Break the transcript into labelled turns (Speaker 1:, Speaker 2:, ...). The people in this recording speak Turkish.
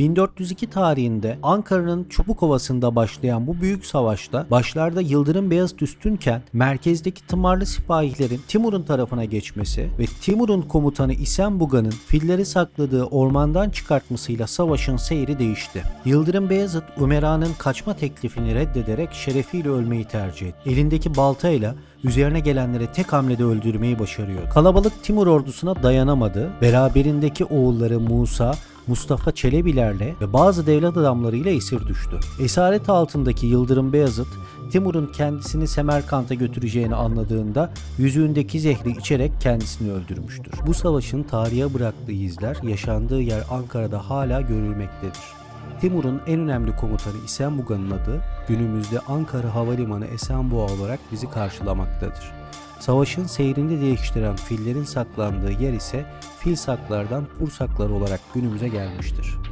Speaker 1: 1402 tarihinde Ankara'nın Çubukovası'nda başlayan bu büyük savaşta başlarda Yıldırım Beyazıt üstünken merkezdeki tımarlı sipahilerin Timur'un tarafına geçmesi ve Timur'un komutanı İsenbuga'nın filleri sakladığı ormandan çıkartmasıyla savaşın seyri değişti. Yıldırım Beyazıt Umera'nın kaçma teklifini reddederek şerefiyle ölmeyi tercih etti. Elindeki baltayla üzerine gelenleri tek hamlede öldürmeyi başarıyor. Kalabalık Timur ordusuna dayanamadı. Beraberindeki oğulları Musa, Mustafa Çelebilerle ve bazı devlet adamlarıyla esir düştü. Esaret altındaki Yıldırım Beyazıt, Timur'un kendisini Semerkant'a götüreceğini anladığında yüzüğündeki zehri içerek kendisini öldürmüştür. Bu savaşın tarihe bıraktığı izler yaşandığı yer Ankara'da hala görülmektedir. Timur'un en önemli komutanı Esenbuga'nın adı günümüzde Ankara Havalimanı Esenboğa olarak bizi karşılamaktadır. Savaşın seyrini değiştiren fillerin saklandığı yer ise fil saklardan pursaklar olarak günümüze gelmiştir.